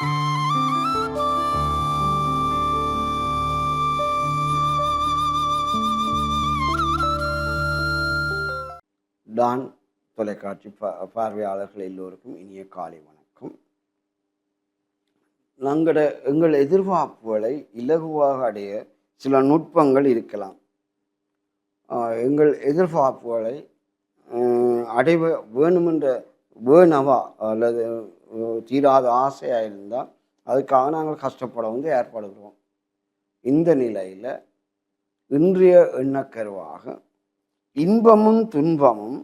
Don தொலைக்காட்சி பார்வையாளர்கள் எல்லோருக்கும் இனிய காலை வணக்கம். நாங்களோட எங்கள் எதிர்பார்ப்புகளை இலகுவாக அடைய சில நுட்பங்கள் இருக்கலாம். எங்கள் எதிர்பார்ப்புகளை அடைவ வேணுமென்ற வேணவா அல்லது தீராத ஆசையாக இருந்தால் அதுக்காக நாங்கள் கஷ்டப்பட வந்து ஏற்படுகிறோம் இந்த நிலையில் இன்றைய எண்ணக்கருவாக இன்பமும் துன்பமும்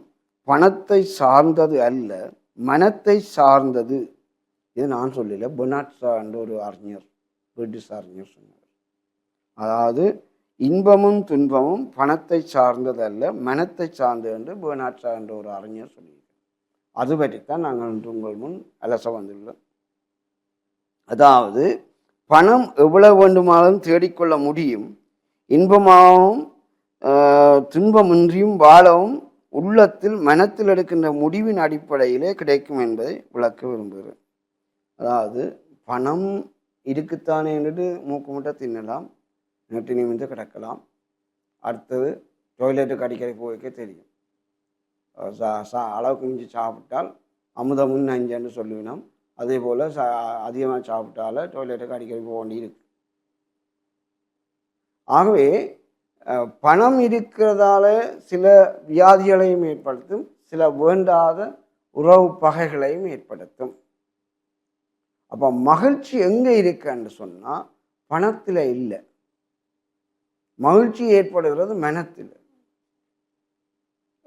பணத்தை சார்ந்தது அல்ல மனத்தை சார்ந்தது இது நான் சொல்லல. பொனாட்சா என்ற ஒரு அறிஞர் பிரிட்டிஷ் அறிஞர் சொன்னார். அதாவது இன்பமும் துன்பமும் பணத்தை சார்ந்தது அல்ல மனத்தை சார்ந்தது என்று பெர்னாட்சா என்ற ஒரு அறிஞர் சொல்லியிருக்கார். அது பற்றித்தான் நாங்கள் இன்று உங்கள் முன் அலச வந்துள்ளோம். அதாவது பணம் எவ்வளவு வேண்டுமானாலும் தேடிக்கொள்ள முடியும். இன்பமாகவும் துன்பமின்றியும் வாழவும் உள்ளத்தில் மனத்தில் எடுக்கின்ற முடிவின் அடிப்படையிலே கிடைக்கும் என்பதை விளக்க விரும்புகிறேன். அதாவது பணம் இருக்குத்தானே என்று மூக்கு முட்டை தின்னலாம் நெட்டு நிமிந்து கிடக்கலாம். அடுத்தது டாய்லெட்டுக்கு அடிக்கடி போய்க்க தெரியும். சா- சா- அளவுக்கு மிஞ்சி சாப்பிட்டால் அமுதமும் நஞ்சன்னு சொல்லுவினோம். அதே போல் சா அதிகமாக சாப்பிட்டால டாய்லெட்டுக்கு அடிக்கடி போக வேண்டி இருக்கு ஆகவே பணம் இருக்கிறதால சில வியாதிகளையும் ஏற்படுத்தும் சில வேண்டாத உறவு பகைகளையும் ஏற்படுத்தும். அப்போ மகிழ்ச்சி எங்கே இருக்குன்னு சொன்னால் பணத்தில் இல்லை. மகிழ்ச்சி ஏற்படுகிறது மனத்தில்.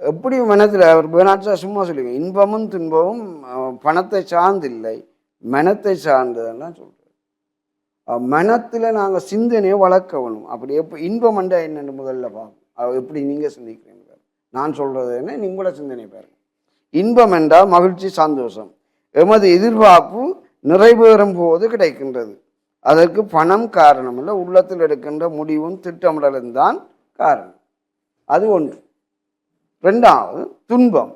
எப்படி மனத்தில் அவர் பேனாட்சா சும்மா சொல்லுங்க. இன்பமும் துன்பமும் பணத்தை சார்ந்தில்லை. மனத்தை சார்ந்ததுன்னு சொல்கிறார் மனத்தில் நாங்கள் சிந்தனையை வளர்க்கணும் அப்படி எப்போ இன்பம் என்றா என்னென்னு முதல்ல பார்ப்போம் எப்படி நீங்கள் சிந்திக்கிறீங்க? நான் சொல்கிறது என்ன? நீங்களோட சிந்தனை பாருங்க. இன்பம் என்றால் மகிழ்ச்சி சந்தோஷம். எமது எதிர்பார்ப்பு நிறைவேறும் போது கிடைக்கின்றது. அதற்கு பணம் காரணம் இல்லை உள்ளத்தில் எடுக்கின்ற முடிவும் திட்டமிடலும் தான் காரணம். அது ஒன்று. ரெண்டாவது துன்பம்.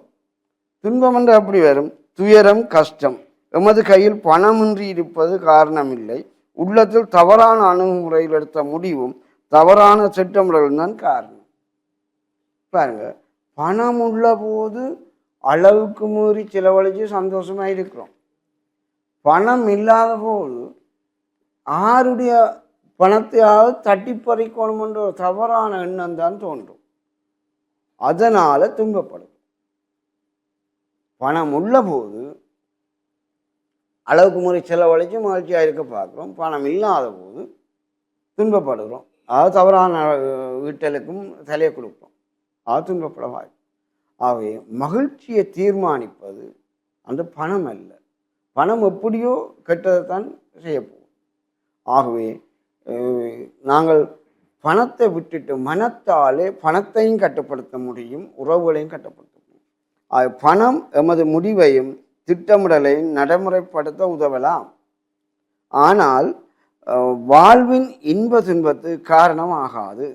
துன்பம் என்று எப்படி வரும்? துயரம் கஷ்டம். எமது கையில் பணமின்றி இருப்பது காரணமில்லை. உள்ளத்தில் தவறான அணுகுமுறையில் எடுத்த முடிவும் தவறான திட்டமிடலும் தான் காரணம். பாருங்க பணம் உள்ள போது அளவுக்கு மீறி செலவழித்து சந்தோஷமா இருக்கிறோம். பணம் இல்லாத போது ஆருடைய பணத்தையாவது தட்டி பறிக்கணுமென்ற ஒரு தவறான எண்ணம் தான் தோன்றும். அதனால் துன்பப்படும் பணம் உள்ள போது அளவுக்கு முறை செலவழித்து மகிழ்ச்சியாக இருக்க பார்க்குறோம். பணம் இல்லாத போது துன்பப்படுகிறோம். அது தவறான வீட்டலுக்கும் தலையை கொடுப்போம். அது துன்பப்பட வாய்ப்பு. ஆகவே மகிழ்ச்சியை தீர்மானிப்பது அந்த பணம் அல்ல. பணம் எப்படியோ கெட்டதை தான் செய்யப்போகும் ஆகவே நாங்கள் பணத்தை விட்டுட்டு மனத்தாலே பணத்தையும் கட்டுப்படுத்த முடியும் உறவுகளையும் கட்டுப்படுத்த முடியும். பணம் எமது முடிவையும் திட்டமிடலையும் நடைமுறைப்படுத்த உதவலாம். ஆனால் வாழ்வின் இன்ப துன்பத்து காரணமாகாது.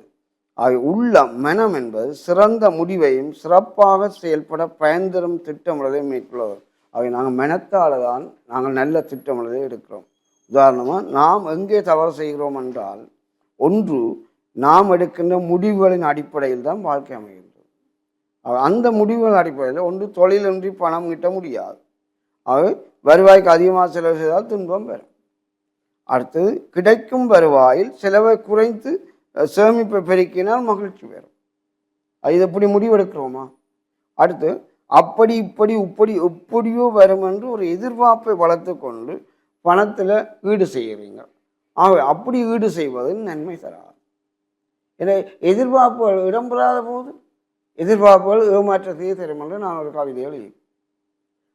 அது உள்ள உள்ளம் மனம் என்பது சிறந்த முடிவையும் சிறப்பாக செயல்பட பயன்தரும் திட்டமிடலையும் மேற்கொள்வது அவை நாங்கள் மனத்தால் தான் நாங்கள் நல்ல திட்டமிடலை எடுக்கிறோம். உதாரணமாக நாம் எங்கே தவறு செய்கிறோம் என்றால் ஒன்று நாம் எடுக்கின்ற முடிவுகளின் அடிப்படையில் தான் வாழ்க்கை அமைகின்றது. அந்த முடிவுகள் அடிப்படையில் ஒன்று தொழிலின்றி பணம் ஈட்ட முடியாது. அது வருவாய்க்கு அதிகமாக செலவு செய்தால் துன்பம் வரும் அடுத்தது கிடைக்கும் வருவாயில் செலவை குறைத்து சேமிப்பை பெருக்கினால் மகிழ்ச்சி வரும் அது இது எப்படி முடிவெடுக்கிறோமா? அடுத்து அப்படி இப்படி இப்படி எப்படியோ வரும் என்று ஒரு எதிர்பார்ப்பை வளர்த்து கொண்டு பணத்தில் ஈடு செய்கிறீங்க ஆகவே அப்படி ஈடு செய்வது நன்மை தராது. என எதிர்பார்ப்புகள் இடம்பெறாத போது எதிர்பார்ப்புகள் ஏமாற்றத்தையே தரும் என்று நான் ஒரு கவிதை எழுதி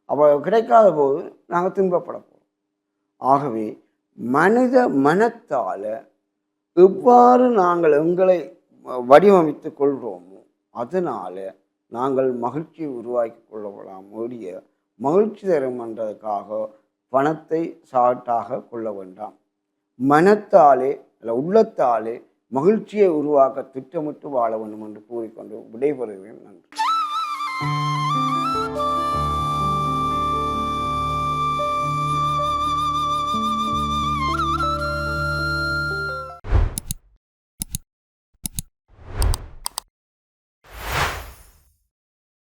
அப்போ கிடைக்காத போது நாங்கள் துன்பப்பட போகிறோம் ஆகவே மனித மனத்தால் எவ்வாறு நாங்கள் எங்களை வடிவமைத்து கொள்கிறோமோ அதனால் நாங்கள் மகிழ்ச்சியை உருவாக்கி கொள்ளலாம் ஒழிய மகிழ்ச்சி தரும் என்றதுக்காக பணத்தை சாட்டாக கொள்ள வேண்டாம். மனத்தாலே அல்ல உள்ளத்தாலே மகிழ்ச்சியை உருவாக்க திட்டமிட்டு வாழ வேண்டும் என்று கூறிக்கொண்டு விடைபெறுவேன் நன்றி.